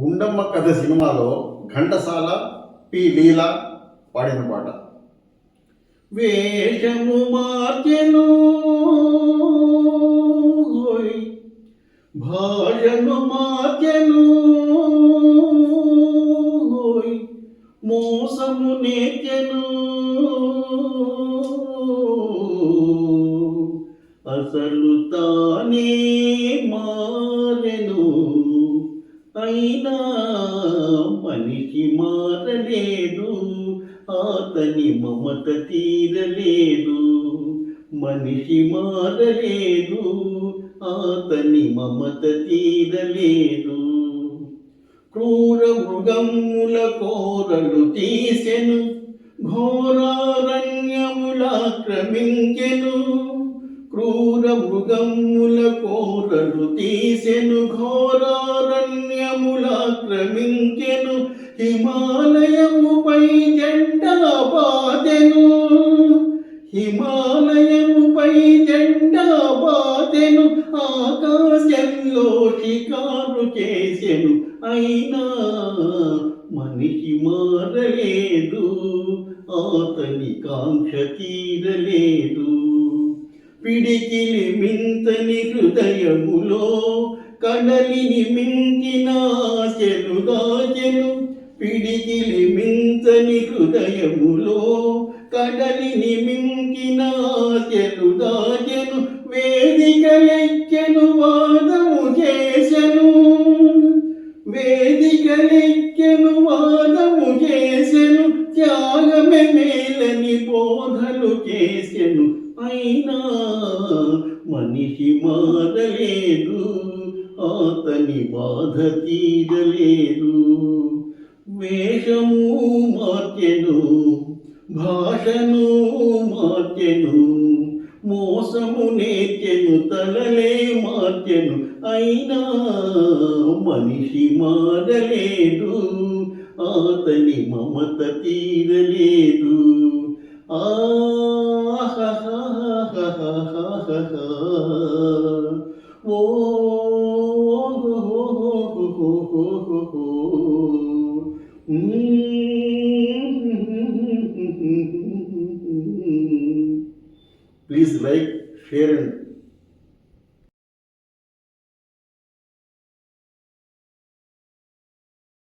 గుండమ్మ కథ సినిమాలో ఘంటసాల పి. లీల పాడిన పాట. వేషము మార్చెను భాషను మార్చెను మోసము నేర్చెను. అసలు తానే మా అయినా మనిషి మారలేదు అతని మమత తీరలేదు. మనిషి మారలేదు అతని మమత తీరలేదు. క్రూర మృగముల కోరలు తీసెను ఘోరారణ్యములాక్రమించెను క్రూర మృగముల కోరలు తీసెను ఘోరారణ్యములాక్రమించెను హిమాలయముపై జెండా బాదెను హిమాలయముపై పై బాదెను ఆకాశంలో షికారు చేసెను. అయినా మనిషి మారలేదు. అతని కాంక్ష తీరలేదు. పిడికిలి మింతని హృదయములో కడలిని మించిన ఆశలు పిడికిలి మించని హృదయములో కడలిని మించిన ఆశలు దాచెను వేదికలెక్కెను వాదము చేసెను. వేదికలెక్కెను వాదము చేసెను త్యాగమే మేలని బోధలు చేసెను. అయినా మనిషి మారలేదు. అతని బాధ తీరలేదు. వేషము మార్చెను భాషను మార్చెను మోసము నేర్చెను తలలే మార్చెను. అయినా మనిషి మారలేదు. అతని మమత తీరలేదు. ఆహా ఓ Please like, share and